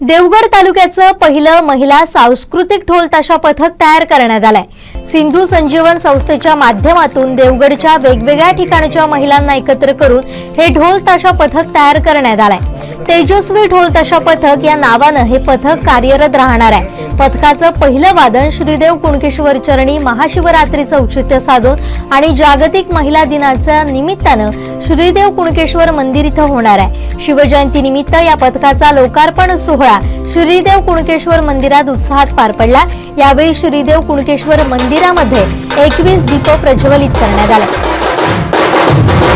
देवगड तालुक्याचं पहिलं महिला सांस्कृतिक ढोल ताशा पथक तयार करण्यात आलंय. सिंधू संजीवन संस्थेच्या माध्यमातून देवगडच्या वेगवेगळ्या ठिकाणच्या महिलांना एकत्र करून हे ढोल ताशा पथक तयार करण्यात आलंय. तेजस्वी ढोल ताशा पथक या नावानं हे पथक कार्यरत राहणार आहे. पथकाचं पहिलं वादन श्रीदेव कुणकेश्वर चरणी महाशिवरात्रीचं औचित्य साधून आणि जागतिक महिला दिनाच्या निमित्तानं श्रीदेव कुणकेश्वर मंदिर इथं होणार आहे. शिवजयंती निमित्त या पथकाचा लोकार्पण सोहळा श्रीदेव कुणकेश्वर मंदिरात उत्साहात पार पडला. यावेळी श्रीदेव कुणकेश्वर मंदिरामध्ये एकवीस दीप प्रज्वलित करण्यात आले.